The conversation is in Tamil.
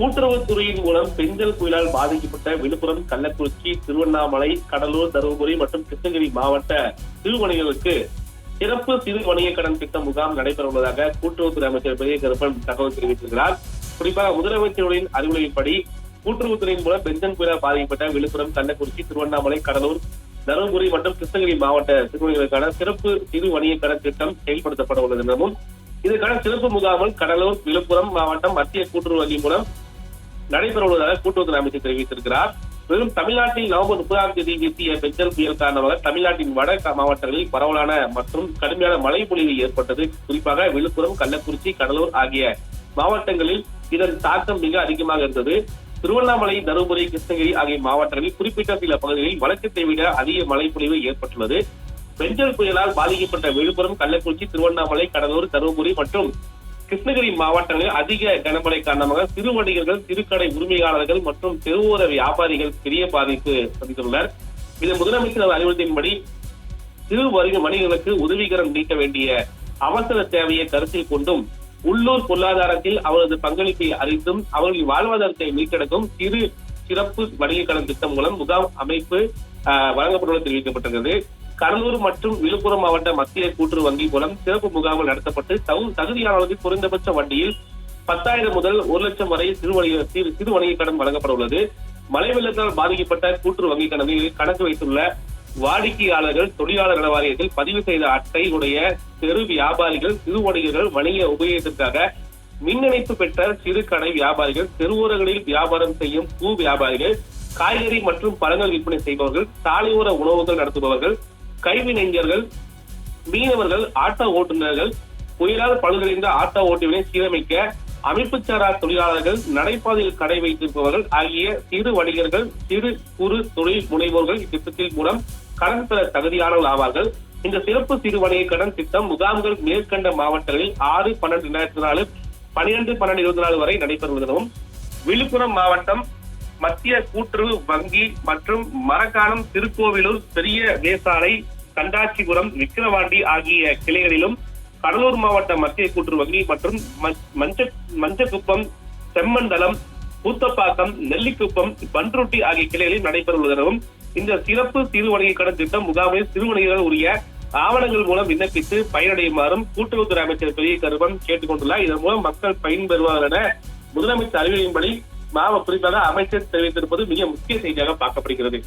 கூட்டுறவுத்துறையின் மூலம் பெண்கள் புயலால் பாதிக்கப்பட்ட விழுப்புரம் கள்ளக்குறிச்சி திருவண்ணாமலை கடலூர் தருமபுரி மற்றும் கிருஷ்ணகிரி மாவட்ட சிறு வணிகர்களுக்கு சிறப்பு சிறு வணிக கடன் திட்ட முகாம் நடைபெற உள்ளதாக கூட்டுறவுத்துறை அமைச்சர் பெரிய கருப்பன் தகவல் தெரிவித்திருக்கிறார். குறிப்பாக முதலமைச்சருடைய அறிவுரையின்படி கூட்டுறவுத்துறையின் மூலம் பெஞ்சன் புயலால் பாதிக்கப்பட்ட விழுப்புரம் கள்ளக்குறிச்சி திருவண்ணாமலை கடலூர் தருமபுரி மற்றும் கிருஷ்ணகிரி மாவட்ட சிறுவணிகளுக்கான சிறப்பு சிறு வணிக கடன் திட்டம் செயல்படுத்தப்பட உள்ளது எனவும் இதற்கான சிறப்பு முகாமில் கடலூர் விழுப்புரம் மாவட்டம் மத்திய கூட்டுறவு வங்கி மூலம் நடைபெற உள்ளதாக கூட்டுறவுத்துறை அமைச்சர் தெரிவித்திருக்கிறார். மேலும் தமிழ்நாட்டில் நவம்பர் முப்பதாம் தேதி வீசிய பெஞ்சல் புயல் காரணமாக தமிழ்நாட்டின் வட மாவட்டங்களில் பரவலான மற்றும் கடுமையான மழை பொழிவு ஏற்பட்டது. குறிப்பாக விழுப்புரம் கள்ளக்குறிச்சி கடலூர் ஆகிய மாவட்டங்களில் இதன் தாக்கம் மிக அதிகமாக இருந்தது. திருவண்ணாமலை தருமபுரி கிருஷ்ணகிரி ஆகிய மாவட்டங்களில் குறிப்பிட்ட சில பகுதிகளில் வழக்கத்தை விட அதிக மழை பொழிவு ஏற்பட்டுள்ளது. பெஞ்சல் புயலால் பாதிக்கப்பட்ட விழுப்புரம் கள்ளக்குறிச்சி திருவண்ணாமலை கடலூர் தருமபுரி மற்றும் கிருஷ்ணகிரி மாவட்டங்களில் அதிக கனமழை காரணமாக சிறு வணிகர்கள் சிறுகடை உரிமையாளர்கள் மற்றும் தெருவோர வியாபாரிகள் பெரிய பாதிப்பு சந்தித்துள்ளனர். இது முதலமைச்சர் அறிவுறுத்தின்படி சிறு வணிக வணிகர்களுக்கு உதவிகரம் நீக்க வேண்டிய அவசர தேவையை கருத்தில் கொண்டும் உள்ளூர் பொருளாதாரத்தில் அவரது பங்களிப்பை அறிந்தும் அவர்களின் வாழ்வாதாரத்தை மீட்டெடுக்கும் சிறு சிறப்பு வணிக கடன் திட்டம் மூலம் முகாம் அமைப்பு ஆஹ், வழங்கப்பட்டுள்ளது தெரிவிக்கப்பட்டிருக்கிறது. கடலூர் மற்றும் விழுப்புரம் மாவட்ட மத்திய கூட்டுறவு வங்கி மூலம் சிறப்பு முகாம்கள் நடத்தப்பட்டு தகு- தகுதியானவர்களுக்கு குறைந்தபட்ச வட்டியில் பத்தாயிரம் முதல் ஒரு லட்சம் வரை சிறு வணிக சிறு சிறு வணிக கடன் வழங்கப்பட உள்ளது. மழை வெள்ளத்தால் பாதிக்கப்பட்ட கூட்டுறவு வங்கி கணக்கில் கணக்கு வைத்துள்ள வாடிக்கையாளர்கள் தொழிலாளர் நல வாரியத்தில் பதிவு செய்த அட்டை உடைய தெரு வியாபாரிகள் சிறு வணிகர்கள் வணிக உபயோகத்திற்காக மின் இணைப்பு பெற்ற சிறு கடை வியாபாரிகள் தெருவோரங்களில் வியாபாரம் செய்யும் பூ வியாபாரிகள் காய்கறி மற்றும் பழங்கள் விற்பனை செய்பவர்கள் சாலையோர உணவுகள் நடத்துபவர்கள் கைவினைஞர்கள் மீனவர்கள் ஆட்டோ ஓட்டுநர்கள் புயலால் பழுதடைந்த ஆட்டோ ஓட்டுவினை சீரமைக்க அமைப்புச்சாரா தொழிலாளர்கள் நடைபாதையில் கடை வைத்திருப்பவர்கள் ஆகிய சிறு வணிகர்கள் சிறு குறு தொழில் முனைவோர்கள் இத்திட்டத்தின் மூலம் கடன் பெற தகுதியானவர்கள் ஆவார்கள். இந்த சிறப்பு சிறு வணிக கடன் திட்டம் முகாம்கள் மேற்கண்ட மாவட்டங்களில் ஆறு பன்னெண்டு ரெண்டாயிரத்தி நாலு பனிரெண்டு பன்னெண்டு இருபத்தி நாலு வரை நடைபெறுவதும் விழுப்புரம் மாவட்டம் மத்திய கூட்டுறவு வங்கி மற்றும் மரக்காணம் திருக்கோவிலூர் பெரிய வேசாலை கண்டாச்சிபுரம் விக்கிரவாண்டி ஆகிய கிளைகளிலும் கடலூர் மாவட்ட மத்திய கூட்டுறவு வங்கி மற்றும் மஞ்ச மஞ்சக்குப்பம் செம்மண்டலம் பூத்தப்பாக்கம் நெல்லிக்குப்பம் பன்ருட்டி ஆகிய கிளைகளில் நடைபெறுவதெனவும் இந்த சிறப்பு சிறு வணிக கடன் திட்டம் முகாமில் சிறு வணிகர்கள் உரிய ஆவணங்கள் மூலம் விண்ணப்பித்து பயனடையுமாறும் கூட்டுறவுத்துறை அமைச்சர் பெரிய கருவம் கேட்டுக் கொண்டுள்ளார் இதன் மூலம் மக்கள் பயன்பெறுவார்கள் என முதலமைச்சர் அறிவியின்படி மாவட்ட குறிப்பாக அமைச்சர் தெரிவித்திருப்பது மிக முக்கிய செய்தியாக பார்க்கப்படுகிறது.